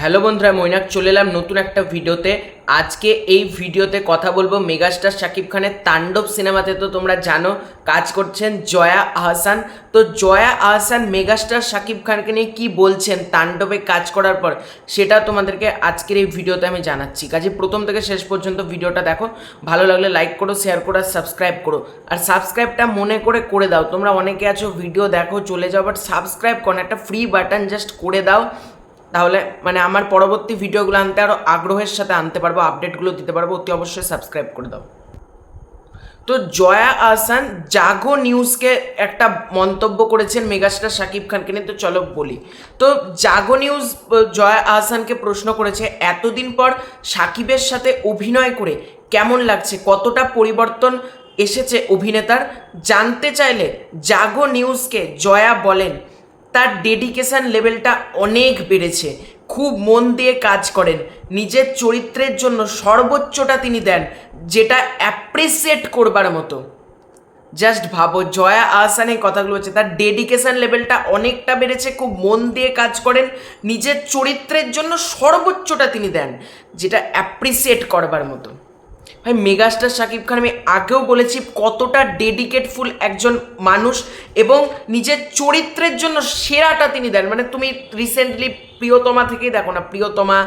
Hello বন্ধুরা মৈনাক, চলে এলাম নতুন একটা ভিডিওতে। আজকে এই ভিডিওতে কথা বলব মেগাস্টার শাকিব খানের তাণ্ডব সিনেমাতে। তো তোমরা জানো, কাজ করছেন জয়া আহসান। তো জয়া আহসান মেগাস্টার শাকিব খানকে নিয়ে কি বলছেন, তাণ্ডবে কাজ করার পর, সেটা তোমাদেরকে আজকের এই ভিডিওতে আমি জানাচ্ছি। কাজে প্রথম থেকে শেষ পর্যন্ত ভিডিওটা দেখো। ভালো লাগলে লাইক করো শেয়ার করো আর সাবস্ক্রাইব করো। আর সাবস্ক্রাইবটা মনে করে করে দাও। তোমরা অনেকে আছো ভিডিও দেখো, চলে যাও বাট সাবস্ক্রাইব করো একটা ফ্রি বাটন জাস্ট করে দাও। তাহলে মানে আমার পরবর্তী ভিডিওগুলো আনতে আরও আগ্রহের সাথে আনতে পারব আপডেটগুলো দিতে পারব, অতি অবশ্যই সাবস্ক্রাইব করে দাও। তো জয়া আহসান জাগো নিউজকে একটা মন্তব্য করেছেন মেগাস্টার শাকিব খানকে নিয়ে, তো চলো বলি। তো জাগো নিউজ জয়া আহসানকে প্রশ্ন করেছে, এতদিন পর সাকিবের সাথে অভিনয় করে কেমন লাগছে? কতটা পরিবর্তন এসেছে অভিনেতার? জানতে চাইলে জাগো নিউজকে জয়া বলেন। তার ডেডিকেশন লেভেলটা অনেক বেড়েছে। খুব মন দিয়ে কাজ করেন। নিজের চরিত্রের জন্য সর্বোচ্চটা তিনি দেন, যেটা অ্যাপ্রিসিয়েট করবার মতো। জাস্ট ভাবো, জয়া আহসান এই কথাগুলো হচ্ছে, তার ডেডিকেশন লেভেলটা অনেকটা বেড়েছে, খুব মন দিয়ে কাজ করেন। নিজের চরিত্রের জন্য সর্বোচ্চটা তিনি দেন, যেটা অ্যাপ্রিসিয়েট করবার মতো। ভাই, মেগাস্টার শাকিব খান, আমি আগেও বলেছি কতটা ডেডিকেটফুল একজন মানুষ এবং নিজের চরিত্রের জন্য সেরাটা তিনি দেন। মানে তুমি রিসেন্টলি প্রিয়তমা থেকেই দেখো না, প্রিয়তমা,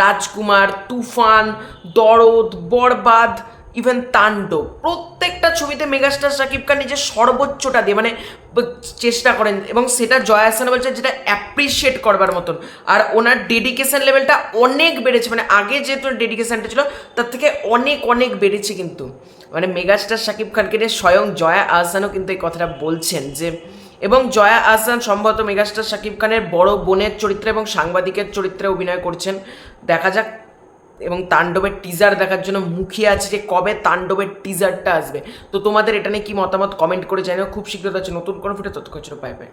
রাজকুমার, তুফান, দরদ, বরবাদ ইভেন তাণ্ডব প্রত্যেকটা ছবিতে মেগাস্টার শাকিব খান নিজের সর্বোচ্চটা দিয়ে মানে চেষ্টা করেন, এবং সেটা জয়া হাসান বলছে যেটা অ্যাপ্রিসিয়েট করবার মতন। আর ওনার ডেডিকেশন লেভেলটা অনেক বেড়েছে মানে আগে যেহেতু ডেডিকেশনটা ছিল, তার থেকে অনেক অনেক বেড়েছে কিন্তু। মানে মেগাস্টার শাকিব খানকে নিয়ে স্বয়ং জয়া আহসানও কিন্তু এই কথাটা বলছেন যে, এবং জয়া আহসান সম্ভবত মেগাস্টার শাকিব খানের বড় বোনের চরিত্রে এবং সাংবাদিকের চরিত্রে অভিনয় করছেন। দেখা যাক এবং তাণ্ডবের টিজার দেখার জন্য মুখিয়ে আছে যে কবে তাণ্ডবের টিজারটা আসবে। তো তোমাদের এটা নিয়ে কী মতামত? কমেন্ট করে জানিও। খুব শীঘ্র আছে নতুন কোনো ভিডিও ততক্ষণ পাই পাই